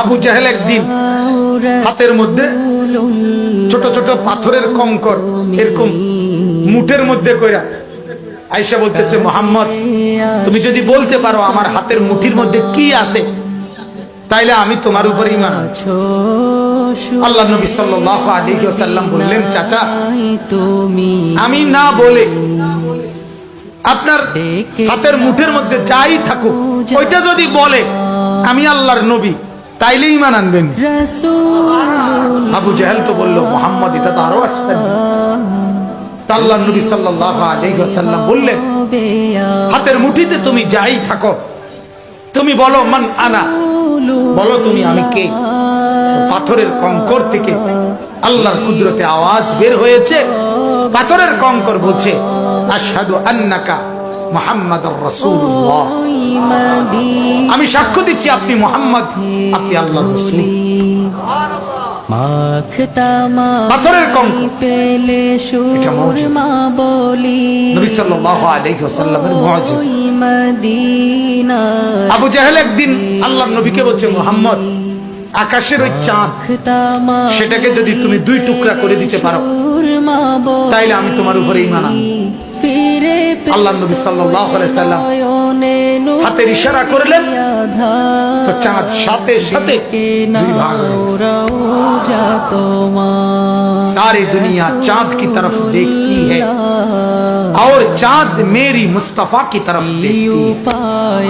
আবু জাহেল একদিন হাতের মধ্যে ছোট ছোট পাথরের কঙ্কর এরকম মুঠের মধ্যে কইরা আয়সা বলতেছে, মোহাম্মদ, তুমি যদি বলতে পারো আমার হাতের মুঠির মধ্যে কি আছে, তাইলে আমি তোমার উপর ইমান। আল্লাহ নবী সাল্লাল্লাহু আলাইহি ওয়াসাল্লাম বললেন, চাচা তুমি আমি না বলে আপনার হাতের মুঠের মধ্যে যাই থাকুক, ওইটা যদি বলে আমি আল্লাহর নবী তাইলে ইমান আনবেন। আবু জাহেল তো বলল, মোহাম্মদ, এটা তো আরও আসতেন আল্লাহ নবী আলাইহি বললেন, হাতের মুঠিতে তুমি যাই থাকো, তুমি বলো, মান আনা? বলো, তুমি আমি কে? পাথরের কঙ্কর থেকে আল্লাহর কুদরতে আওয়াজ বের হয়েছে। পাথরের কঙ্কর বলছে আন্নাকা মুহাম্মাদুর রাসূলুল্লাহ। আমি সাক্ষ্য দিচ্ছি আপনি মোহাম্মদ আপনি আল্লাহর রাসূল। পাথরের কঙ্কর পেলে বলি নবী সাল্লাল্লাহু আলাইহি ওয়াসাল্লামের মুআজিজা ওই মদিনা। আবু জাহেল একদিন আল্লাহর নবীকে বলছে মোহাম্মদ আকাশের ওই চাঁদ মাখতামা সেটাকে যদি তুমি দুই টুকরা করে দিতে পারো সুর মা বলি তাইলে আমি তোমার উপরে ঈমান আনবো ফিরে আল্লাহ নবী সাল্লাল্লাহু আলাইহি সাল্লাম নয়নে হাতের ইশারা করলেন আধার তো চাঁদ সাথে সাথে দুই ভাগ হয়ে গেছে। রওজা তোমার सारी दुनिया चांद की तरफ देखती है और चांद मेरी मुस्तफा की तरफ देखती है উপায়